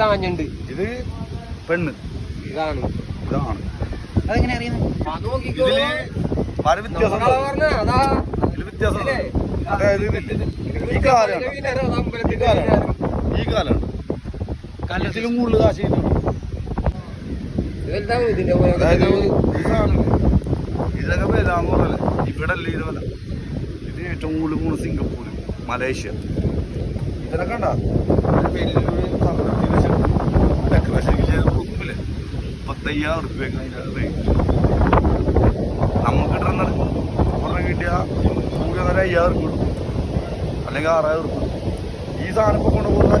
താഞ്ഞുണ്ട്. ഇത് പെണ്ണ്. ഇതാണ്. ഇതാണ്. അതെങ്ങനെ അറിയുന്നത് ഈ കാലാണ്. കൂടുതൽ കാശ് ഇതൊക്കെ വിലാന്ന് പറയല്ലേ ഇവിടെ അല്ലേ ഇത് ഇത് ഏറ്റവും കൂടുതൽ സിംഗപ്പൂര് മലേഷ്യ. ഇതിനൊക്കെ ഉണ്ടാ വലിയൊരു റുപ്യൊക്കെ അതിന്റെ റേറ്റ് നമുക്ക് കിട്ടുന്ന ഒരെണ്ണം കിട്ടിയാൽ കൂടി ഒരു അയ്യായിരം റുപ്യ കിട്ടും അല്ലെങ്കിൽ ആറായിരം കിട്ടും ഈ സാധനം ഇപ്പോൾ കൊണ്ടുപോകുന്ന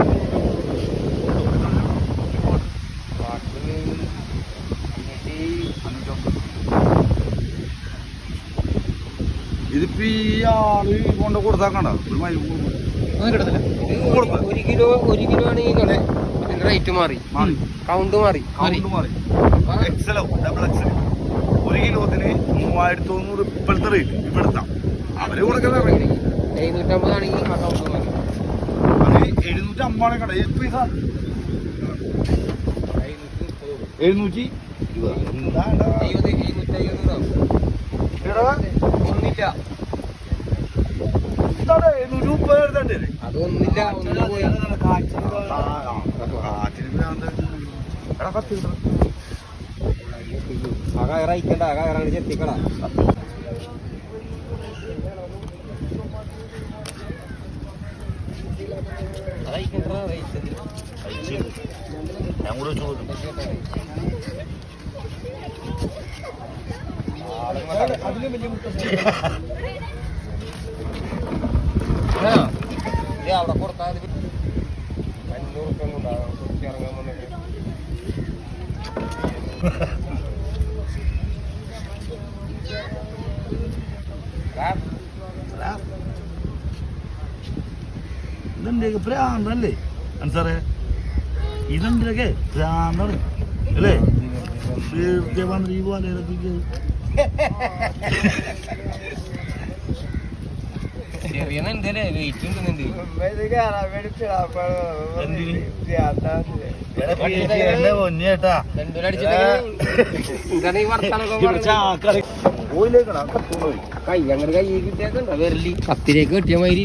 ഇതിപ്പോ ഈ ആൾ കൊണ്ട് കൊടുത്താക്കണ്ട ഒരു മൈ ഒന്നും കിട്ടത്തില്ല. കൊടുക്കും. ഒരു കിലോ ഒരു കിലോ ആണ് ഇതിന്റെ റേറ്റ് മാറി. കൗണ്ട് മാറി. കൗണ്ട് മാറി. എക്സലോ ഡബിൾ എക്സൽ ഒരു കിലോത്തിന് മൂവായിരത്തി തൊണ്ണൂറ് ഇപ്പോഴത്തെ റേറ്റ് ഇവിടുത്തെ അവർ കൊടുക്കുന്ന റേറ്റ് എഴുന്നൂറ്റമ്പതാണെങ്കിൽ അത് എഴുന്നൂറ്റി അമ്പാണ് കട സാധനം എഴുന്നൂറ്റി ഒന്നില്ല എഴുന്നൂറ്റി മുപ്പത് എടുത്തണ്ടേ അത് ഒന്നില്ല ഒന്ന് പോയി എടാ കത്തി കിട്ടണം ആ കയറയിക്കണ്ട ആ കയറാണ് ചെത്തിക്കട ഞാൻ കൂടെ ചോദിക്കും അവിടെ കൊടുത്താൽ അഞ്ഞൂറ് റുപ്യ കൊണ്ടാകും ഇറങ്ങാൻ വന്നിട്ട് ഇതെന്റെയൊക്കെ പ്രാന്തല്ലേ അൻസാറേ ഇതെന്റെയൊക്കെ പ്രാന്താണ് അല്ലേ? വെറുതെ വന്നിട്ട് ഈ പോലെ ചെറിയ കൈ അങ്ങനെ കൈ കിട്ടിയാക്കണ്ട. വിരലി. കത്തിലേക്ക് കെട്ടിയ മാതിരി